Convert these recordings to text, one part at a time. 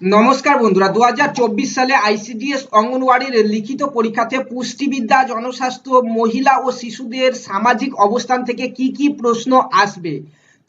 নমস্কার বন্ধুরা দু হাজার চব্বিশ সালে আইসিডিএস অঙ্গনওয়াড়ির লিখিত পরীক্ষাতে পুষ্টিবিদ্যা, জনস্বাস্থ্য, মহিলা ও শিশুদের সামাজিক অবস্থান থেকে কি কি প্রশ্ন আসবে?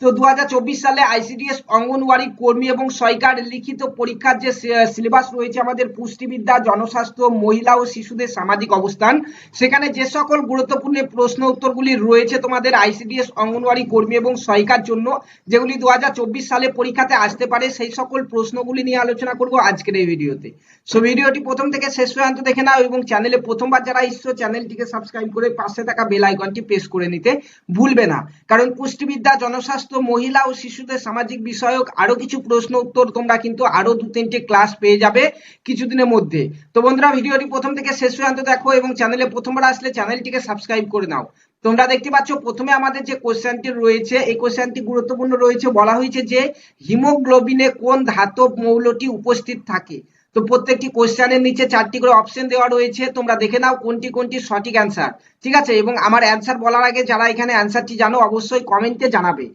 তো দু হাজার চব্বিশ সালে আইসিডিএস অঙ্গনওয়াড়ি কর্মী এবং সরকার লিখিত পরীক্ষার যে সিলেবাস রয়েছে আমাদের পুষ্টিবিদ্যা, জনস্বাস্থ্য, মহিলা ও শিশুদের সামাজিক অবস্থান, সেখানে যে সকল গুরুত্বপূর্ণ প্রশ্ন উত্তরগুলি রয়েছে তোমাদের আইসিডিএস অঙ্গনওয়াড়ি কর্মী এবং সরকার জন্য, যেগুলি দু হাজার চব্বিশ সালে পরীক্ষাতে আসতে পারে, সেই সকল প্রশ্নগুলি নিয়ে আলোচনা করব আজকের এই ভিডিওতে। সো ভিডিওটি প্রথম থেকে শেষ পর্যন্ত দেখে নাও এবং চ্যানেলে প্রথমবার যারা এসছো চ্যানেলটিকে সাবস্ক্রাইব করে পাশে থাকা বেল আইকনটি প্রেস করে নিতে ভুলবে না। কারণ পুষ্টিবিদ্যা, জনস্বাস্থ্য মহিলা ও শিশুদের সামাজিক বিষয়ক আরও কিছু প্রশ্ন উত্তর তোমরা কিন্তু আরও দু তিনটে ক্লাস পেয়ে যাবে কিছুদিনের মধ্যে। তো বন্ধুরা, ভিডিওটি প্রথম থেকে শেষ পর্যন্ত দেখো এবং চ্যানেলে প্রথমবার আসলে চ্যানেলটিকে সাবস্ক্রাইব করে নাও। তোমরা দেখতে পাচ্ছ, প্রথমে আমাদের যে কোশ্চেনটি রয়েছে, এই কোশ্চেনটি গুরুত্বপূর্ণ রয়েছে। বলা হয়েছে যে, হিমোগ্লোবিনে কোন ধাতব মৌলটি উপস্থিত থাকে? তো প্রত্যেকটি কোশ্চেনের নিচে চারটি করে অপশন দেওয়া রয়েছে। তোমরা দেখে নাও কোনটি কোনটি সঠিক অ্যান্সার ঠিক আছে? এবং আমার অ্যান্সার বলার আগে যারা এখানে অ্যান্সারটি জানো, অবশ্যই কমেন্টে জানাবে।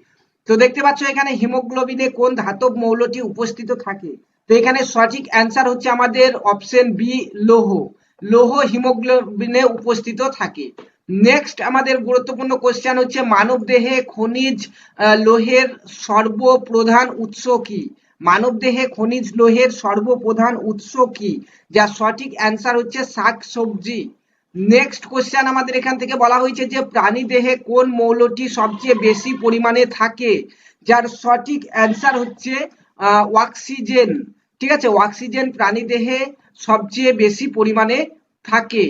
তো দেখতে পাচ্ছ এখানে হিমোগ্লোবিনে কোন ধাতব মৌলটি উপস্থিত থাকে? তো এখানে সঠিক অ্যান্সার হচ্ছে আমাদের অপশন বি, লৌহ। লৌহ হিমোগ্লোবিনে উপস্থিত থাকে। নেক্সট আমাদের গুরুত্বপূর্ণ কোশ্চেন হচ্ছে মানব দেহে খনিজ লোহের সর্বপ্রধান উৎস কি? মানব দেহে খনিজ লোহের সর্বপ্রধান উৎস কি? যার সঠিক অ্যান্সার হচ্ছে শাক সবজি নেক্সট কোশ্চেন আমাদের এখান থেকে বলা হয়েছে যে প্রাণী দেহে কোন মৌলটি সবচেয়ে বেশি পরিমাণে থাকে? যার সঠিক অ্যান্সার হচ্ছে অক্সিজেন ঠিক আছে? অক্সিজেন প্রাণী দেহে সবচেয়ে বেশি পরিমাণে থাকে।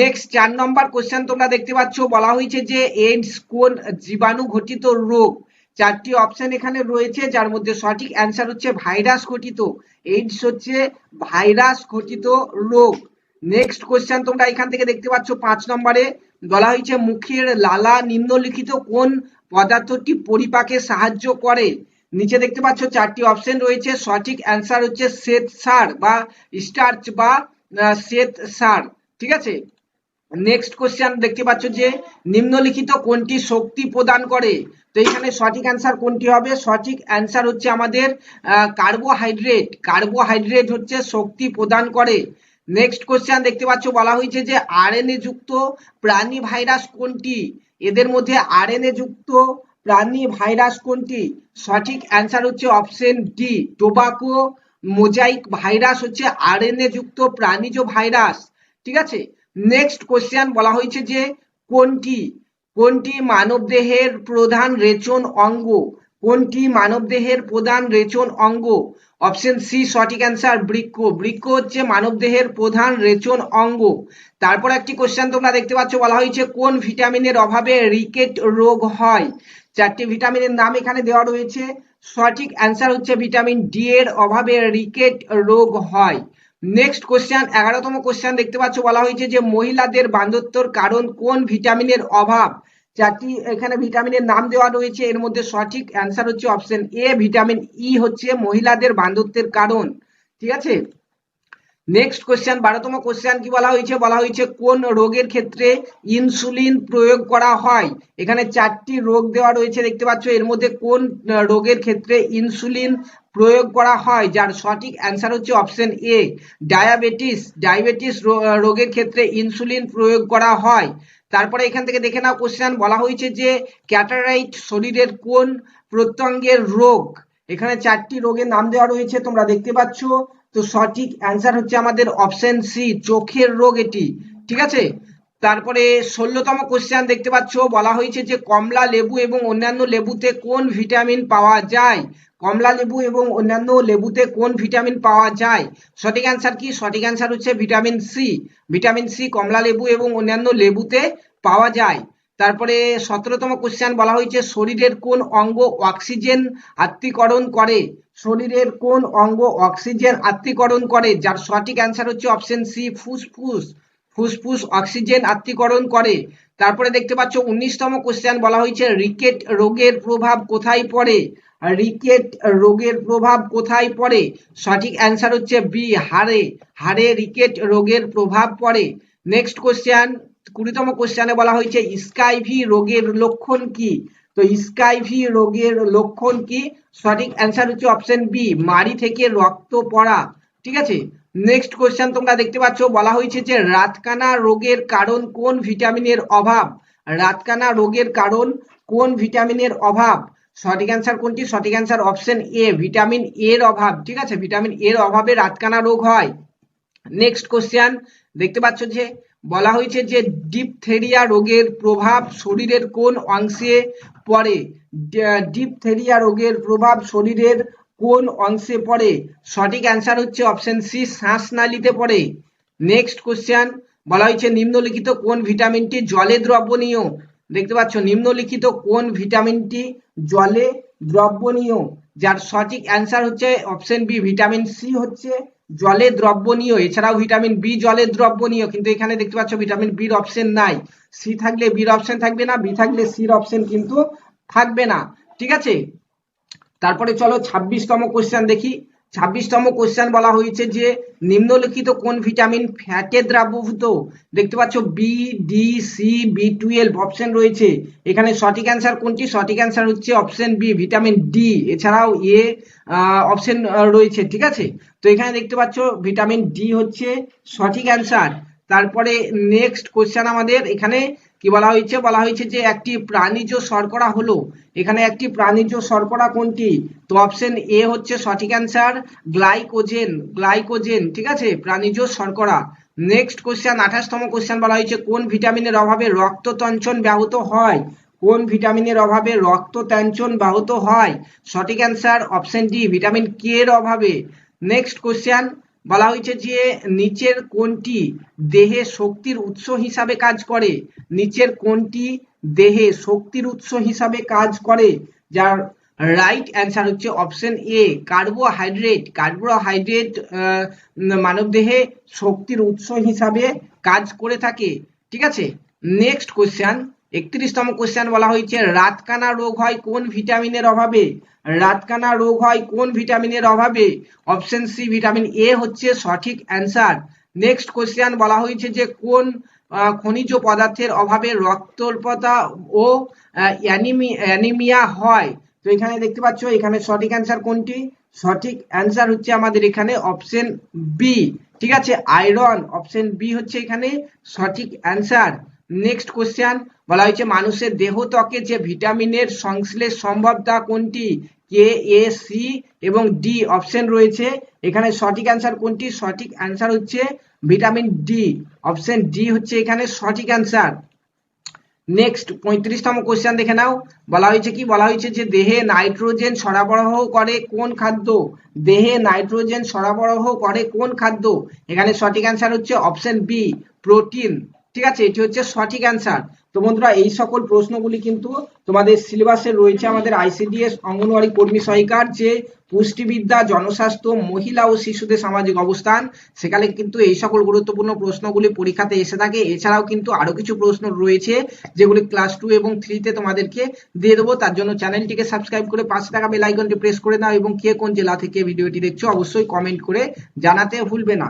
নেক্সট চার নম্বর কোশ্চেন তোমরা দেখতে পাচ্ছ, বলা হয়েছে যে এইডস কোন জীবাণু ঘটিত রোগ? চারটি অপশন এখানে রয়েছে, যার মধ্যে সঠিক অ্যান্সার হচ্ছে ভাইরাস ঘটিত। এইডস হচ্ছে ভাইরাস ঘটিত রোগ। নেক্সট কোশ্চেন তোমরা এখান থেকে দেখতে পাচ্ছ পাঁচ নম্বরে। বলা হয়েছে, মুখের লালা নিম্নলিখিত কোন পদার্থটি পরিপাকে সাহায্য করে? নিচে দেখতে পাচ্ছ চারটি অপশন রয়েছে। সঠিক অ্যান্সার হচ্ছে শ্বেত সার বা স্টার্চ বা শ্বেত সার। ঠিক আছে? নেক্সট কোশ্চেন দেখতে পাচ্ছ যে, নিম্নলিখিত কোনটি শক্তি প্রদান করে? তো এখানে সঠিক অ্যান্সার কোনটি হবে? সঠিক অ্যান্সার হচ্ছে আমাদের কার্বোহাইড্রেট কার্বোহাইড্রেট হচ্ছে শক্তি প্রদান করে। নেক্সট কোশ্চেন দেখতে পাচ্ছ, বলা হয়েছে যে আরএনএ যুক্ত প্রাণী ভাইরাস কোনটি? এদের মধ্যে আরএনএ যুক্ত প্রাণী ভাইরাস কোনটি? সঠিক অ্যান্সার হচ্ছে option D tobacco mosaic virus হচ্ছে আরএনএ যুক্ত প্রাণীজ ভাইরাস। ঠিক আছে? নেক্সট কোশ্চেন বলা হয়েছে যে কোনটি? কোনটি মানবদেহের প্রধান রেচন অঙ্গ? কোনটি মানবদেহের প্রধান রেচন অঙ্গ? অপশন সি, সঠিক অ্যান্সার বৃক্ষ বৃক্ষ হচ্ছে মানবদেহের প্রধান রেচন অঙ্গ। তারপর একটি কোশ্চেন তোমরা দেখতে পাচ্ছ, বলা হয়েছে কোন ভিটামিনের অভাবে রিকেট রোগ হয়? চারটি ভিটামিনের নাম এখানে দেওয়া রয়েছে। সঠিক অ্যান্সার হচ্ছে ভিটামিন ডি এর অভাবে রিকেট রোগ হয়। নেক্সট কোশ্চেন এগারোতম কোশ্চেন দেখতে পাচ্ছ, বলা হয়েছে যে মহিলাদের বান্ধত্যর কারণ কোন ভিটামিনের অভাব? চারটি, এখানে ভিটামিনের নাম দেওয়া রয়েছে। এর মধ্যে সঠিক অ্যান্সার হচ্ছে অপশন এ ভিটামিন ই হচ্ছে মহিলাদের বান্ধত্যের কারণ। ঠিক আছে? নেক্সট কোশ্চেন বারোতম কোশ্চেন কি বলা হয়েছে? বলা হয়েছে কোন রোগের ক্ষেত্রে ইনসুলিন প্রয়োগ করা হয়? এখানে চারটি রোগ দেওয়া রয়েছে, দেখতে পাচ্ছ। এর মধ্যে কোন রোগের ক্ষেত্রে ইনসুলিন প্রয়োগ করা হয়? যার সঠিক অ্যান্সার হচ্ছে অপশন এ ডায়াবেটিস ডায়াবেটিস রোগের ক্ষেত্রে ইনসুলিন প্রয়োগ করা হয়। তারপরে এখান থেকে দেখে নাও কোশ্চেন বলা হয়েছে যে ক্যাটারাইট শরীরের কোন প্রত্যঙ্গের রোগ? এখানে চারটি রোগের নাম দেওয়া রয়েছে, তোমরা দেখতে পাচ্ছ। তো সঠিক অ্যান্সার হচ্ছে আমাদের অপশন সি চোখের রোগ এটি। ঠিক আছে? তারপরে ষোলোতম কোশ্চেন দেখতে পাচ্ছ, বলা হয়েছে যে কমলা লেবু এবং অন্যান্য লেবুতে কোন ভিটামিন পাওয়া যায়? কমলা লেবু এবং অন্যান্য লেবুতে কোন ভিটামিন পাওয়া যায়? সঠিক অ্যান্সার কি? সঠিক অ্যান্সার হচ্ছে ভিটামিন সি ভিটামিন সি কমলা লেবু এবং অন্যান্য লেবুতে পাওয়া যায়। তারপরে সতেরোতম কোশ্চেন বলা হয়েছে, শরীরের কোন অঙ্গ অক্সিজেন আত্মীকরণ করে? শরীরের কোন অঙ্গ অক্সিজেন আত্মীকরণ করে? যার সঠিক অ্যান্সার হচ্ছে অপশন সি ফুসফুস। ফুসফুস অক্সিজেন আত্মীকরণ করে। তারপরে দেখতে পাচ্ছ, উনিশতম কোশ্চেন বলা হয়েছে, রিকেট রোগের প্রভাব কোথায় পড়ে? রিকেট রোগের প্রভাব কোথায় পড়ে? সঠিক অ্যান্সার হচ্ছে বি, হাড়ে। হাড়ে রিকেট রোগের প্রভাব পড়ে। নেক্সট কোশ্চেন কুড়িতম কোশ্চেনে বলা হয়েছে, স্কাইভি রোগের লক্ষণ কি? তো স্কাইভি রোগের লক্ষণ কি? সঠিক অ্যান্সার হচ্ছে অপশন বি মাড়ি থেকে রক্ত পড়া। ঠিক আছে? নেক্সট কোশ্চেন তোমরা দেখতে পাচ্ছ, বলা হয়েছে যে রাতকানা রোগের কারণ কোন ভিটামিনের অভাব? রাতকানা রোগের কারণ কোন ভিটামিনের অভাব? সঠিক অ্যান্সার কোনটি? সঠিক অ্যান্সার অপশন এ ভিটামিন এর অভাব। ঠিক আছে? ভিটামিন এর অভাবে রাতকানা রোগ হয়। নেক্সট কোশ্চেন দেখতে পাচ্ছ যে বলা হয়েছে যে ডিপথেরিয়া রোগের প্রভাব শরীরের কোন অংশে পড়ে? ডিপথেরিয়া রোগের প্রভাব শরীরের কোন অংশে পড়ে? সঠিক অ্যান্সার হচ্ছে অপশন সি শ্বাসনালীতে পড়ে। নেক্সট কোশ্চেন বলা হয়েছে নিম্নলিখিত কোন ভিটামিনটি জলে দ্রবণীয়? দেখতে পাচ্ছ, নিম্নলিখিত কোন ভিটামিনটি জলে দ্রবণীয়? যার সঠিক অ্যান্সার হচ্ছে অপশন বি ভিটামিন সি হচ্ছে জলে দ্রবণীয়। এছাড়াও ভিটামিন বি জলে দ্রবণীয়, কিন্তু এখানে দেখতে পাচ্ছ ভিটামিন বির অপশন নাই। সি থাকলে বির অপশন থাকবে না বি থাকলে সির অপশন কিন্তু থাকবে না। ঠিক আছে? তারপরে চলো ছাব্বিশতম কোশ্চেন দেখি। ছাব্বিশতম কোশ্চেন বলা হয়েছে যে, নিম্নলিখিত কোন ভিটামিন ফ্যাটে দ্রাবভূত? দেখতে পাচ্ছ B D C B twelve option রয়েছে। এখানে সঠিক অ্যান্সার কোনটি? সঠিক অ্যান্সার হচ্ছে অপশন বি ভিটামিন ডি এছাড়াও এ অপশন রয়েছে, ঠিক আছে? তো এখানে দেখতে পাচ্ছ ভিটামিন ডি হচ্ছে সঠিক অ্যান্সার তারপরে নেক্সট কোশ্চেন আমাদের। এখানে কি বলা হয়েছে? বলা হয়েছে যে একটি প্রাণীজ শর্করা হলো। এখানে একটি প্রাণীজ শর্করা কোনটি? তো অপশন এ হচ্ছে সঠিক অ্যান্সার গ্লাইকোজেন গ্লাইকোজেন ঠিক আছে? প্রাণীজ শর্করা। নেক্সট কোশ্চেন আঠাশতম কোশ্চেন বলা হয়েছে, কোন ভিটামিনের অভাবে রক্ততঞ্চন ব্যাহত হয়? কোন ভিটামিনের অভাবে রক্ত রক্ততঞ্চন ব্যাহত হয়? সঠিক answer option D vitamin K এর অভাবে। নেক্সট কোশ্চেন বলা হয়েছে যে নিচের কোনটি দেহে শক্তির উৎস হিসাবে কাজ করে, নিচের কোনটি দেহে শক্তির উৎস হিসাবে কাজ করে, যার রাইট অ্যান্সার হচ্ছে অপশন এ কার্বোহাইড্রেট কার্বোহাইড্রেট মানব দেহে শক্তির উৎস হিসাবে কাজ করে থাকে। ঠিক আছে? নেক্সট কোশ্চেন একত্রিশতম কোশ্চেন বলা হয়েছে, রাতকানা রোগ হয় কোন ভিটামিনের অভাবে? রাতকানা রোগ হয় কোন ভিটামিনের অভাবে? অপশন সি ভিটামিন এ হচ্ছে সঠিক অ্যান্সার নেক্সট কোশ্চেন বলা হয়েছে যে কোন খনিজ পদার্থের অভাবে রক্তল্পতা ও অ্যানিমিয়া হয়? তো এখানে দেখতে পাচ্ছ, এখানে সঠিক অ্যান্সার কোনটি? সঠিক অ্যান্সার হচ্ছে আমাদের এখানে অপশন বি ঠিক আছে আয়রন অপশন বি হচ্ছে এখানে সঠিক অ্যান্সার নেক্সট কোশ্চেন বলা হয়েছে মানুষের দেহ ত্বকে যে ভিটামিনের সংশ্লেষ সম্ভব তা কোনটি? কে এ সি এবং ডি অপশন রয়েছে। এখানে সঠিক অ্যান্সার কোনটি? সঠিক অ্যান্সার হচ্ছে ভিটামিন ডি অপশন ডি হচ্ছে এখানে সঠিক অ্যান্সার নেক্সট পঁয়ত্রিশতম কোশ্চেন দেখে নাও। বলা হয়েছে কি? বলা হয়েছে যে দেহে নাইট্রোজেন সরবরাহ করে কোন খাদ্য? দেহে নাইট্রোজেন সরবরাহ করে কোন খাদ্য? এখানে সঠিক অ্যান্সার হচ্ছে অপশন বি প্রোটিন ঠিক আছে? এটি হচ্ছে সঠিক অ্যান্সার তো বন্ধুরা, এই সকল প্রশ্নগুলি কিন্তু তোমাদের সিলেবাসে রয়েছে আমাদের আইসিডিএস অঙ্গনওয়াড়ি কর্মী সহায়িকার যে পুষ্টিবিদ্যা, জনস্বাস্থ্য, মহিলা ও শিশুদের সামাজিক অবস্থান, সেখানে কিন্তু এই সকল গুরুত্বপূর্ণ প্রশ্নগুলি পরীক্ষাতে এসে থাকে। এছাড়াও কিন্তু আরও কিছু প্রশ্ন রয়েছে, যেগুলি ক্লাস টু এবং থ্রিতে তোমাদেরকে দিয়ে দেবো। তার জন্য চ্যানেলটিকে সাবস্ক্রাইব করে পাঁচ টাকা বেল আইকনটি প্রেস করে দাও এবং কে কোন জেলা থেকে ভিডিওটি দেখছ, অবশ্যই কমেন্ট করে জানাতে ভুলবে না।